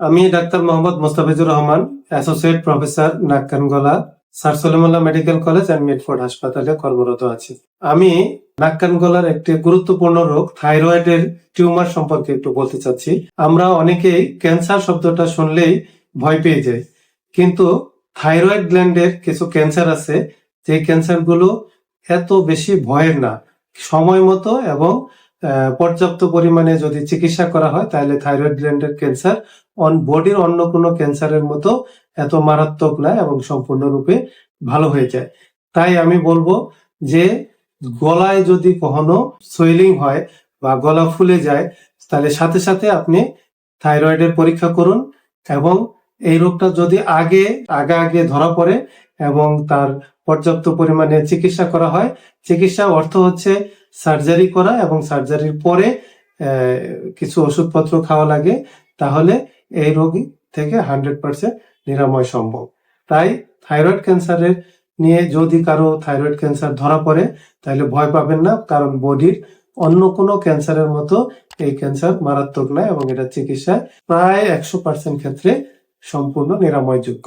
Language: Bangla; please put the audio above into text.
আমি doctor Mohammad Mustafizur Rahman, associate professor নাক্কানগোলা, sir Salimullah medical college and Mitford হাসপাতালে কর্মরত আছি। আমি নাক্কানগোলার একটি গুরুত্বপূর্ণ রোগ, থাইরয়েডের টিউমার সম্পর্কে একটু বলতে চাচ্ছি। আমরা অনেকেই ক্যান্সার শব্দটা শুনলেই ভয় পেয়ে যাই। কিন্তু থাইরয়েড গ্ল্যান্ডের কিছু ক্যান্সার আছে যে ক্যান্সারগুলো এত বেশি ভয়ের না। সময় মতো এবং পর্যাপ্ত পরিমাণে যদি চিকিৎসা করা হয়, তাহলে থাইরয়েড গ্ল্যান্ডের ক্যান্সার অন বডির অন্য কোনো ক্যান্সারের মতো এত মারাত্মক না এবং সম্পূর্ণরূপে ভালো হয়ে যায়। তাই আমি বলব যে, গলায় যদি কখনো সোয়েলিং হয় বা গলা ফুলে যায়, তাহলে সাথে সাথে আপনি থাইরয়েডের পরীক্ষা করুন এবং এই রোগটা যদি আগে আগে আগে ধরা পড়ে এবং তার পর্যাপ্ত পরিমাণে চিকিৎসা করা হয় চিকিৎসা অর্থ হচ্ছে সার্জারি করা এবং সার্জারির পরে কিছু ওষুধপত্র খাওয়া লাগে, তাহলে এই রোগ থেকে হান্ড্রেড পার্সেন্ট নিরাময় সম্ভব। তাই থাইরয়েড ক্যান্সারের নিয়ে যদি কারও থাইরয়েড ক্যান্সার ধরা পড়ে, তাহলে ভয় পাবেন না, কারণ বডির অন্য কোনো ক্যান্সারের মতো এই ক্যান্সার মারাত্মক নয় এবং এটা চিকিৎসা প্রায় একশো পার্সেন্ট ক্ষেত্রে সম্পূর্ণ নিরাময়যোগ্য।